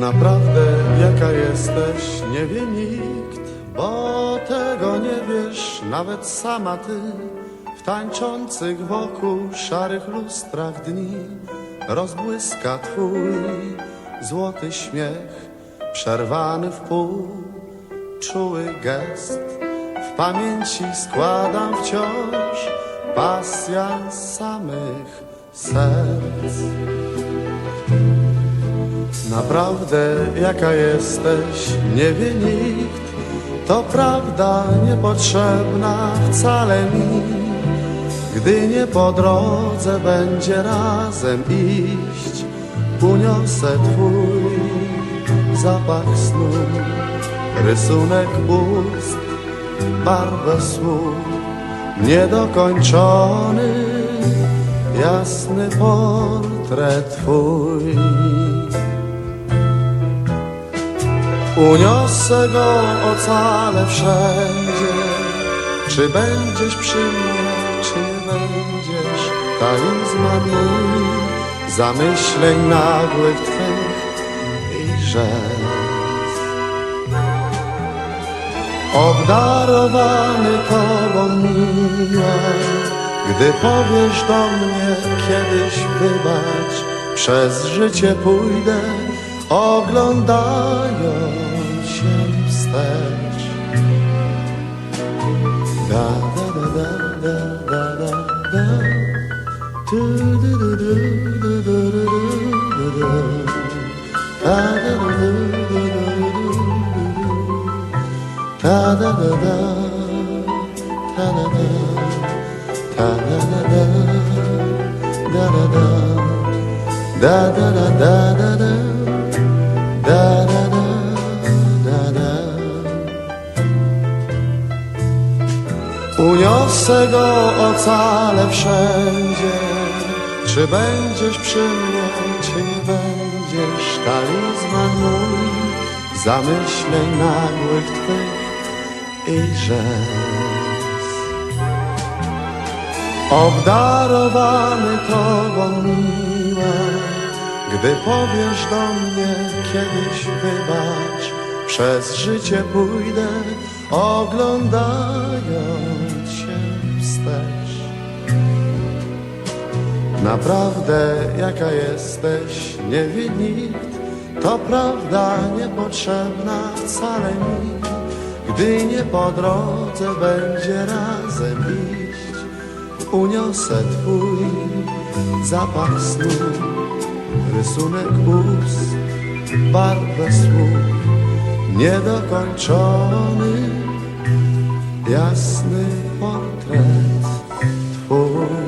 Naprawdę jaka jesteś nie wie nikt, bo tego nie wiesz nawet sama ty. W tańczących wokół szarych lustrach dni rozbłyska twój złoty śmiech, przerwany w pół, czuły gest. W pamięci składam wciąż pasja samych serc. Naprawdę jaka jesteś, nie wie nikt. To prawda niepotrzebna wcale mi. Gdy nie po drodze będzie razem iść, uniosę twój zapach snu, rysunek ust, barwę słów, niedokończony, jasny portret twój. Uniosę go ocale wszędzie. Czy będziesz przy mnie, czy nie będziesz? Talizman mój Zamyśleń nagłych twych i rzec Obdarowany tobą miła Gdy powiesz do mnie kiedyś wybacz Przez życie pójdę oglądając się wstecz Da da da da da da da da du du du du du du du du du Da da da du du du du du du da da da ta da da ta da da da da da da da da da da da da da Uniosę go ocale wszędzie. Czy będziesz przy mnie, czy nie będziesz Talizman mój Zamyśleń nagłych twych i rzec Obdarowany tobą miła Gdy powiesz do mnie kiedyś wybacz Przez życie pójdę oglądając się wstecz. Naprawdę jaka jesteś nie wie nikt. To prawda niepotrzebna wcale mi Gdy nie po drodze będzie razem iść Uniosę twój zapach snu Rysunek ust, barwę słów niedokończony, jasny portret twój.